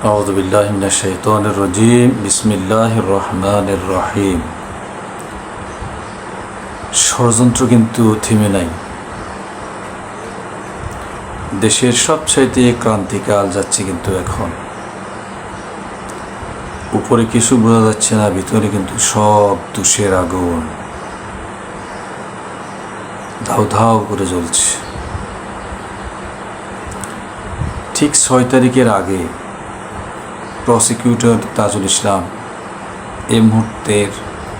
أعوذ بالله من الشيطان الرجيم بسم الله الرحمن الرحيم ষড়যন্ত্র কিন্তু থেমে নাই দেশের সবচাইতে ক্রান্তিকাল যাচ্ছে কিন্তু এখন উপরে কিছু বোঝা যাচ্ছে না ভিতরে কিন্তু সব তুষের আগুন ধাউ ধাউ করে জ্বলছে ঠিক ছয় তারিখের আগে প্রসিকিউটর তাজুল ইসলাম। এই মুহূর্তের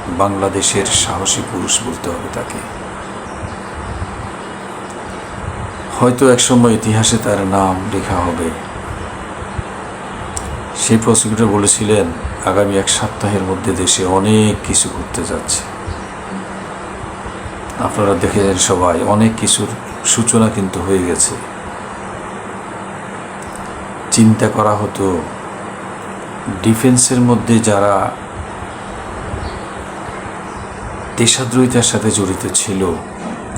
বাংলাদেশের সাহসী পুরুষ বলতে হবে তাকে। হয়তো একসময় ইতিহাসে তার নাম লেখা হবে। সেই প্রসিকিউটর বলেছিলেন, আগামী এক সপ্তাহের মধ্যে দেশে অনেক কিছু ঘটতে যাচ্ছে। আপনারা দেখেছেন সবাই, অনেক কিছুর সূচনা কিন্তু হয়ে গেছে। চিন্তা করা হতো ডিফেন্সের মধ্যে যারা দেশাদ্রোহিতার সাথে জড়িত ছিল,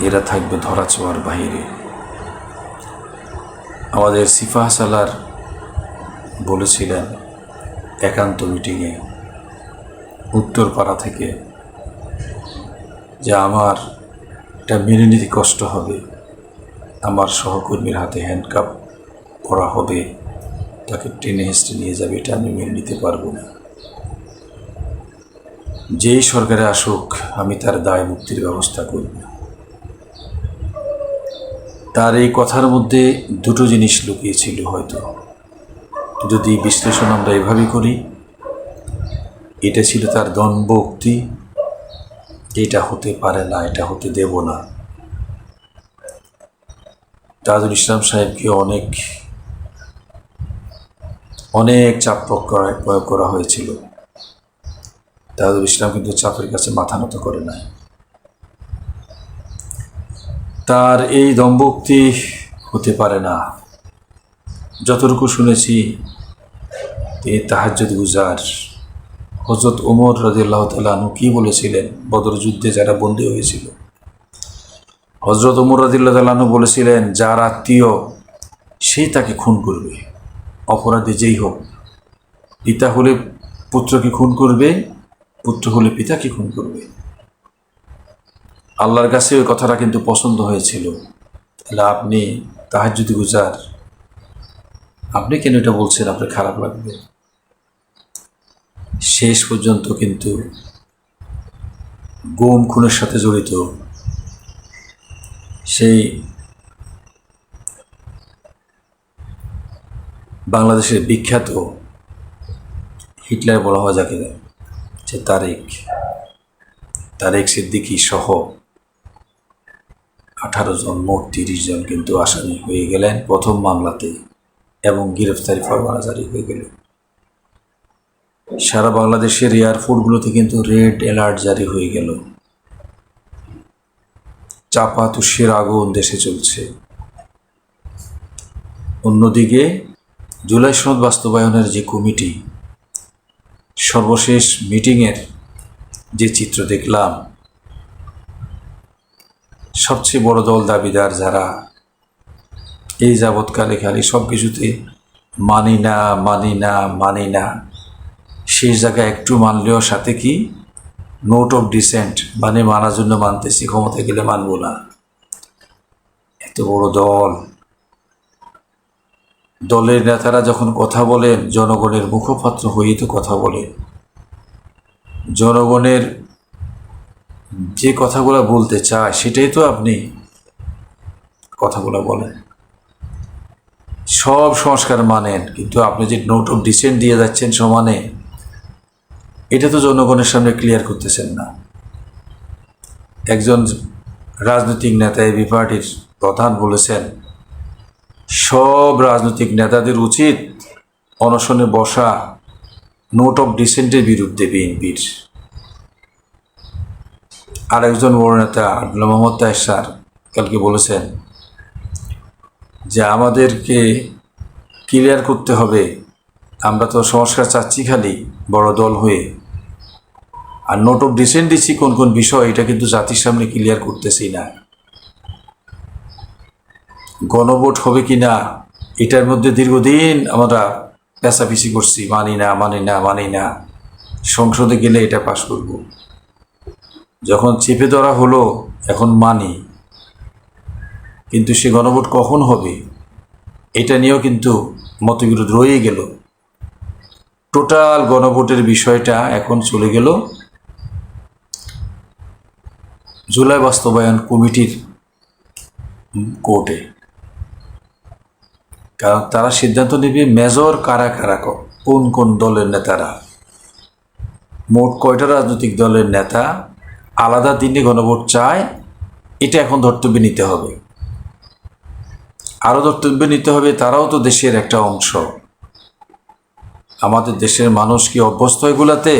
এরা থাকবে ধরা ধরাছোঁয়ার বাইরে আমাদের সিফা সালার বলেছিলেন একান্ত মিটিংয়ে, উত্তরপাড়া থেকে, যে আমার এটা মেনে নিতে কষ্ট হবে, আমার সহকর্মীর হাতে হ্যান্ডকাপ করা হবে। তাকে টেনে হেসড়ে নিয়ে যাবে, এটা আমি মেনে নিতে পারব না। যেই সরকারে আসুক, আমি তার দায় মুক্তির ব্যবস্থা করব। তার এই কথার মধ্যে দুটো জিনিস লুকিয়েছিল হয়তো। যদি বিশ্লেষণ আমরা এভাবে করি, এটা ছিল তার দম্ভ উক্তি এটা হতে পারে না, এটা হতে দেব না। তাজুল ইসলাম সাহেবকে অনেক অনেক চাপ প্রয়োগ করা হয়েছিল। তাজুল ইসলাম কিন্তু চাপের কাছে মাথা নত করে নাই। তার এই দম্ভক্তি হতে পারে না। যতটুকু শুনেছি, তিনি তাহাজ্জুদ গুজার। হজরত ওমর রাজিয়াল্লাহ তালু কি বলেছিলেন? বদর যুদ্ধে যারা বন্দী হয়েছিল। হজরত ওমর রাজিল্লাহ তালু বলেছিলেন, যার আত্মীয়, সেই তাকে খুন করবে। অপরাধী যেই হোক। পিতা হলে পুত্রকে খুন করবে, পুত্র হলে পিতাকে খুন করবে। আল্লাহর কাছে ওই কথাটা কিন্তু পছন্দ হয়েছিল। তাহলে আপনি তাহার যদি গুজার, আপনি কেন এটা বলছেন? আপনার খারাপ লাগবে। শেষ পর্যন্ত কিন্তু গোম খুনের সাথে জড়িত। সেই বাংলাদেশের বিখ্যাত হিটলার বলা হয় যাকে যে তারেক তারেক সিদ্দিকী সহ আঠারো জন মোট তিরিশ জন কিন্তু আসামি হয়ে গেলেন প্রথম মামলাতে এবং গ্রেফতারি ফরমানা জারি হয়ে গেল। সারা বাংলাদেশের এয়ারপোর্টগুলোতে কিন্তু রেড অ্যালার্ট জারি হয়ে গেল। চাপা তুষের আগুন দেশে চলছে। অন্যদিকে জুলাই সনদ বাস্তবায়নের যে কমিটি, সর্বশেষ মিটিংয়ের যে চিত্র দেখলাম, সবচেয়ে বড় দল দাবিদার যারা এই যাবৎকালে খালি সব কিছুতে মানি না মানি না মানি না, শেষ জায়গায় একটু মানলেও সাথে কি? নোট অফ ডিসেন্ট মানে মানার জন্য মানতেছি ক্ষমতা গেলে মানবো না। এত বড় দল। দলের নেতারা যখন কথা বলেন, জনগণের মুখপাত্র হয়েই তো কথা বলেন। জনগণের যে কথাগুলো বলতে চায়, সেটাই তো আপনি কথাগুলো বলেন। সব সংস্কার মানেন, কিন্তু আপনি যে নোট অফ ডিসেন্ট দিয়ে যাচ্ছেন সমানে, এটা তো জনগণের সামনে ক্লিয়ার করতেছেন না। একজন রাজনৈতিক নেতা এবি পার্টির প্রধান বলেছেন সব রাজনৈতিক নেতাদের উচিত অনশনে বসা, নোট অফ ডিসেন্টের বিরুদ্ধে বিএনপির। আর একজন বড় নেতা আব্দুল্লাহ মোহাম্মদ তাহেসার কালকে বলেছেন যে, আমাদেরকে ক্লিয়ার করতে হবে। আমরা তো সংস্কার চাচ্ছি খালি, বড় দল হয়ে। আর নোট অফ ডিসেন্ট দিচ্ছি কোন কোন বিষয়, এটা কিন্তু জাতির সামনে ক্লিয়ার করতেছি না। গণভোট হবে কি না এটার মধ্যে দীর্ঘদিন আমরা পেঁচাপিচি করছি, মানি না মানি না মানি না। সংসদে গেলে এটা পাশ করব। যখন চেপে ধরা হলো, এখন মানি। কিন্তু সে গণভোট কখন হবে, এটা নিয়েও কিন্তু মতবিরোধ রয়ে গেল। টোটাল গণভোটের বিষয়টা এখন চলে গেল। জুলাই বাস্তবায়ন কমিটির কোর্টে। কারণ তারা সিদ্ধান্ত নেবে মেজর কারা কারা কোন কোন দলের নেতারা। মোট কয়টা রাজনৈতিক দলের নেতা আলাদা দিনে গণভোট চায়, এটা এখন ধর্তব্যে নিতে হবে। আরও ধর্তব্যে নিতে হবে, তারাও তো দেশের একটা অংশ। আমাদের দেশের মানুষ কি অভ্যস্ত এগুলাতে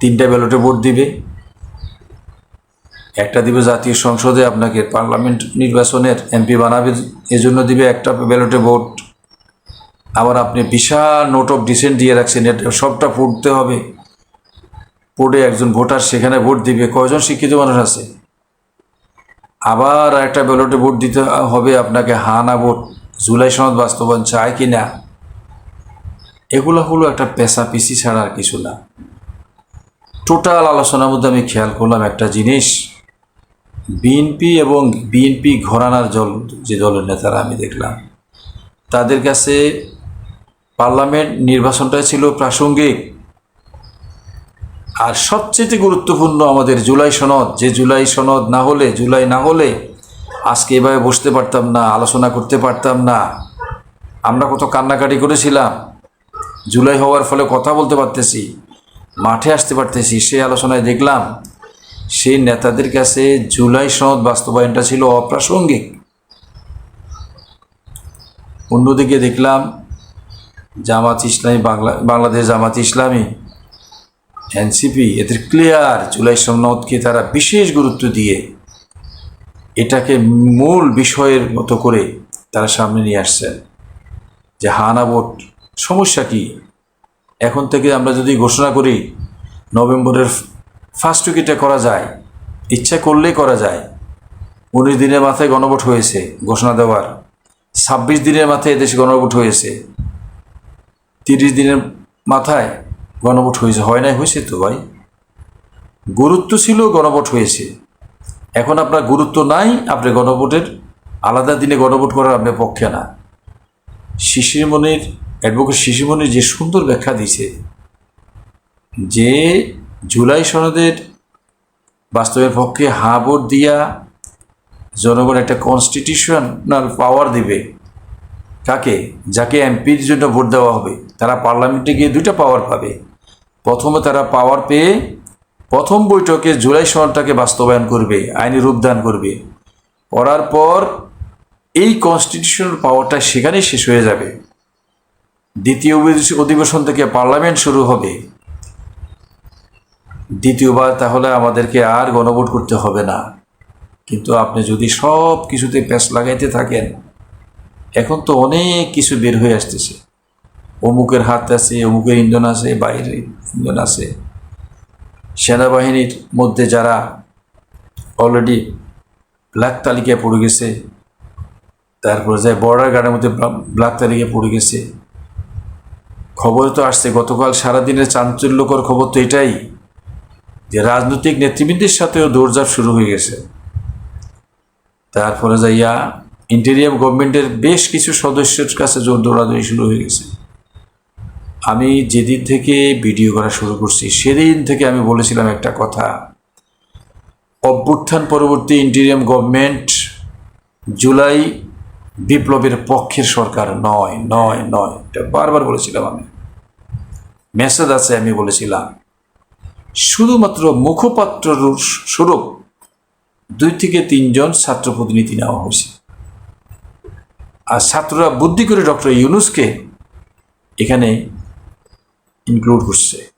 তিনটা ব্যালটে ভোট দিবে। একটা দিবে জাতীয় সংসদে, আপনাকে পার্লামেন্ট নির্বাচনের এমপি বানাবে, এজন্য দিবে একটা ব্যালটে ভোট। আবার আপনি বিশাল নোট অফ ডিসেন্ট দিয়ে রাখছেন সবটা পড়তে হবে। পড়ে একজন ভোটার সেখানে ভোট দিবে, কয়জন শিক্ষিত মানুষ আছে? আবার একটা ব্যালটে ভোট দিতে হবে আপনাকে, হা না ভোট, জুলাই সনদ বাস্তবায়ন চায় কি না? এগুলো হলো একটা পেশা পিসি ছাড়া আর কিছু না। টোটাল আলোচনার মধ্যে আমি খেয়াল করলাম একটা জিনিস। বিএনপি এবং বিএনপি ঘরানার জল, যে দলের নেতারা আমি দেখলাম, তাদের কাছে পার্লামেন্ট নির্বাচনটাই ছিল প্রাসঙ্গিক। আর সবচেয়ে গুরুত্বপূর্ণ আমাদের জুলাই সনদ, যে জুলাই সনদ না হলে, জুলাই না হলে আজকে এভাবে বসতে পারতাম না, আলোচনা করতে পারতাম না। আমরা কত কান্নাকাটি করেছিলাম। জুলাই হওয়ার ফলে কথা বলতে পারতেছি, মাঠে আসতে পারতেছি সেই আলোচনায় দেখলাম সেই নেতাদের কাছে জুলাই সনদ বাস্তবায়নটা ছিল অপ্রাসঙ্গিক। অন্যদিকে দেখলাম জামাত ইসলামী, বাংলা, বাংলাদেশ জামাত ইসলামী, এনসিপি, এদের ক্লিয়ার জুলাই সনদকে তারা বিশেষ গুরুত্ব দিয়ে এটাকে মূল বিষয়ের মতো করে তারা সামনে নিয়ে আসছেন। যে হানা ভোট, সমস্যা কি? এখন থেকে আমরা যদি ঘোষণা করি, নভেম্বরের ফার্স্ট উইকেটে করা যায়। ইচ্ছা করলেই করা যায়। উনিশ দিনের মাথায় গণভোট হয়েছে, ঘোষণা দেওয়ার। ছাব্বিশ দিনের মাথায় এদেশে গণভোট হয়েছে। তিরিশ দিনের মাথায় গণভোট হয়েছে। হয় নাই, হয়েছে তো ভাই। গুরুত্ব ছিল গণভোট হয়েছে। এখন আপনার গুরুত্ব নাই, আপনি গণভোটের আলাদা দিনে গণভোট করার আপনার পক্ষে না। শিশিরমণির, অ্যাডভোকেট শিশিরমণির যে সুন্দর ব্যাখ্যা দিছে যে জুলাই সনদের বাস্তবের পক্ষে হা ভোট দিয়া জনগণ একটা কনস্টিটিউশনাল পাওয়ার দিবে। কাকে? যাকে এমপির জন্য ভোট দেওয়া হবে। তারা পার্লামেন্টে গিয়ে দুইটা পাওয়ার পাবে। প্রথমে তারা পাওয়ার পেয়ে প্রথম বৈঠকে জুলাই সনদটাকে বাস্তবায়ন করবে, আইনি রূপদান করবে। করার পর এই কনস্টিটিউশনাল পাওয়ারটা সেখানেই শেষ হয়ে যাবে। দ্বিতীয় অধিবেশন থেকে পার্লামেন্ট শুরু হবে। দ্বিতীয়বার তাহলে আমাদেরকে আর গণভোট করতে হবে না। কিন্তু আপনি যদি সব কিছুতে প্যাঁচ লাগাইতে থাকেন, এখন তো অনেক কিছু বের হয়ে আসতেছে। অমুকের হাত আছে, অমুকের ইন্ধন আছে, বাইরের ইন্ধন আছে। সেনাবাহিনীর মধ্যে যারা অলরেডি ব্ল্যাক তালিকায় পড়ে গেছে, তারপরে যায় বর্ডার গার্ডের মধ্যে ব্লা- ব্ল্যাক তালিকায় পড়ে গেছে, খবর তো আসছে, গতকাল সারাদিনের চাঞ্চল্যকর খবর তো এটাই। যে রাজনৈতিক নেতৃবৃন্দের সাথেও দৌড়ঝাঁপ শুরু হয়ে গেছে। তারপরে যাইয়া ইন্টেরিয়াম গভর্নমেন্টের বেশ কিছু সদস্যের কাছে জোর দৌড়াদৌড়ি শুরু হয়ে গেছে। আমি যেদিন থেকে ভিডিও করা শুরু করছি, সেদিন থেকে আমি বলেছিলাম একটা কথা। অভ্যুত্থান পরবর্তী ইন্টেরিয়াম গভর্নমেন্ট জুলাই বিপ্লবের পক্ষের সরকার নয় নয় নয়। এটা বারবার বলেছিলাম আমি। মেসেজ আছে, আমি বলেছিলাম। শুধুমাত্র মুখপাত্র রূপ- স্বরূপ দুই থেকে তিনজন ছাত্র প্রতিনিধি নেওয়া হয়েছে। আর ছাত্ররা বুদ্ধি করে ডক্টর ইউনুসকে এখানে ইনক্লুড করছে।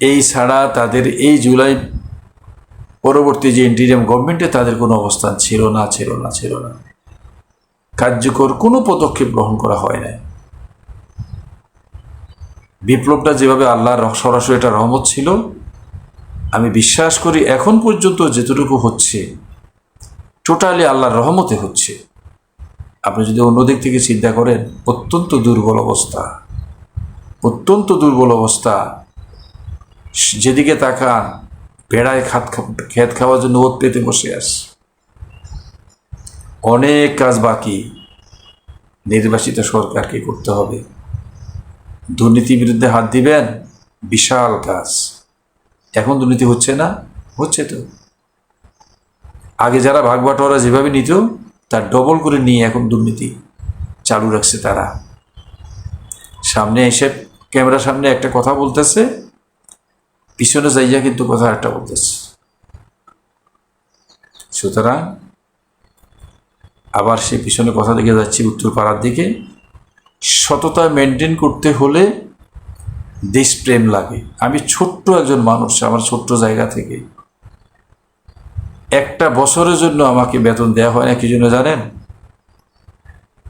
এই ছাড়া তাদের এই জুলাই পরবর্তী যে ইন্টিরিয়াম গভর্নমেন্টে তাদের কোনো অবস্থান ছিল না ছিল না ছিল না। কার্যকর কোনো পদক্ষেপ গ্রহণ করা হয় নাই। বিপ্লবটা যেভাবে আল্লাহর সরাসরি এটা রহমত ছিল, আমি বিশ্বাস করি এখন পর্যন্ত যেতটুকু হচ্ছে টোটালি আল্লাহর রহমতে হচ্ছে। আপনি যদি অন্য দিক থেকে চিন্তা করেন, অত্যন্ত দুর্বল অবস্থা। অত্যন্ত দুর্বল অবস্থা। যেদিকে তাকান, বেড়ায় খাত খেত খাওয়ার জন্য ওত পেতে বসে আস অনেক কাজ বাকি। নির্বাচিত সরকারকে করতে হবে। দুর্নীতির বিরুদ্ধে হাত দিবেন? বিশাল কাজ। এখন দুর্নীতি হচ্ছে না? হচ্ছে তো। আগে যারা ভাগ বাটোয়ারা যেভাবে নিত, তার ডবল করে নিয়ে এখন দুর্নীতি চালু রাখছে তারা। সামনে এসে ক্যামেরার সামনে একটা কথা বলতেছে, পিছনে যাইয়া কিন্তু কথা একটা বলতেছে। সুতরাং আবার সে পিছনে কথা দিকে যাচ্ছি উত্তর পাড়ার দিকে। সততা মেনটেন করতে হলে দেশপ্রেম লাগে। আমি ছোট্ট একজন মানুষ, আমার ছোট্ট জায়গা থেকে। একটা বছরের জন্য আমাকে বেতন দেওয়া হয় না, কি জন্য জানেন?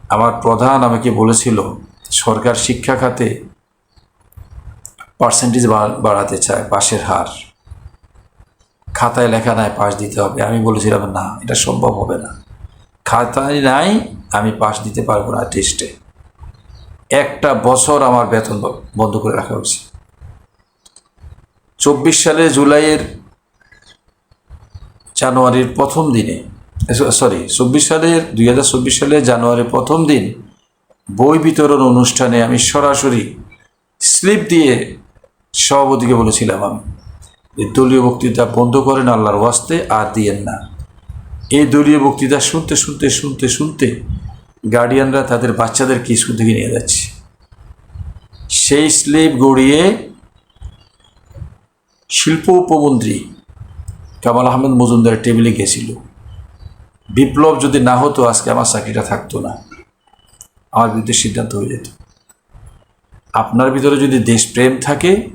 আমার প্রধান আমাকে বলেছিল, সরকার শিক্ষা খাতে পার্সেন্টেজ বাড়াতে চায়, পাশের হার। খাতায় লেখা নাই, পাশ দিতে হবে। আমি বলেছিলাম, না, এটা সম্ভব হবে না। খাতায় নাই, আমি পাশ দিতে পারব না টেস্টে একটা বছর আমার বেতন বন্ধ করে রাখা হয়েছে। চব্বিশ সালে জুলাইয়ের জানুয়ারির প্রথম দিনে সরি চব্বিশ সালের, দুই হাজার চব্বিশ সালের জানুয়ারির প্রথম দিন বই বিতরণ অনুষ্ঠানে আমি সরাসরি স্লিপ দিয়ে সভাপতিকে বলেছিলাম আমি যে দলীয় বক্তৃতা বন্ধ করেন আল্লাহর ওয়াস্তে আর দিয়েন না। এই দলীয় বক্তৃতা শুনতে শুনতে শুনতে শুনতে গার্ডিয়ানরা তাদের বাচ্চাদেরকে স্কুল থেকে নিয়ে যাচ্ছে। সেই স্লিপ গড়িয়ে শিল্প উপমন্ত্রী কামাল আহমেদ মজুমদারের টেবিলে গেছিল। বিপ্লব যদি না হতো, আজকে আমার চাকরিটা থাকতো না। আমার বিরুদ্ধে সিদ্ধান্ত হয়ে যেত। আপনার ভিতরে যদি দেশপ্রেম থাকে,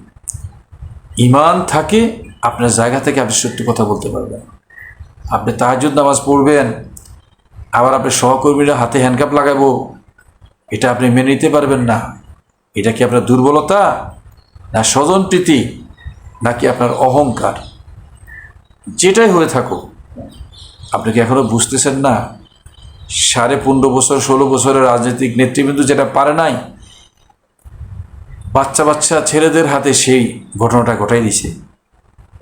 ইমান থাকে, আপনার জায়গা থেকে আপনি সত্যি কথা বলতে পারবেন। আপনি তাহাজুদ নামাজ পড়বেন, আবার আপনার সহকর্মীরা হাতে হ্যান্ডকাপ লাগাবো, এটা আপনি মেনে নিতে পারবেন না। এটা কি আপনার দুর্বলতা? না স্বজন প্রীতি? নাকি আপনার অহংকার? যেটাই হয়ে থাকুক, আপনি কি এখনও বুঝতেছেন না? সাড়ে পনেরো বছর, ষোলো বছরের রাজনৈতিক নেতৃবৃন্দ যেটা পারে নাই, বাচ্চা বাচ্চা ছেলেদের হাতে সেই ঘটনাটা ঘটাই দিছে।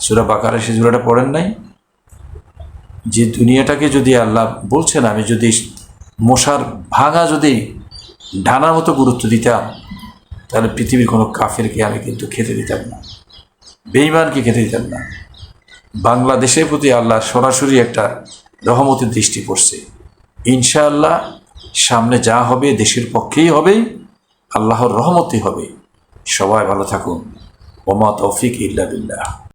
সুরা বাকারে সে জুড়াটা পড়েন নাই? যে দুনিয়াটাকে যদি আল্লাহ বলছেন, আমি যদি মশার ভাঙা যদি ডানার মতো গুরুত্ব দিতাম তাহলে পৃথিবীর কোনো কাফেরকে আমি কিন্তু খেতে দিতাম না। বেইমানকে খেতে দিতাম না। বাংলাদেশের প্রতি আল্লাহ সরাসরি একটা রহমতের দৃষ্টি পড়ছে। ইনশাআল্লাহ সামনে যা হবে দেশের পক্ষেই হবে, আল্লাহর রহমতই হবে। সবাই ভালো থাকুন। ওমা তৌফিক ইল্লা বিল্লাহ।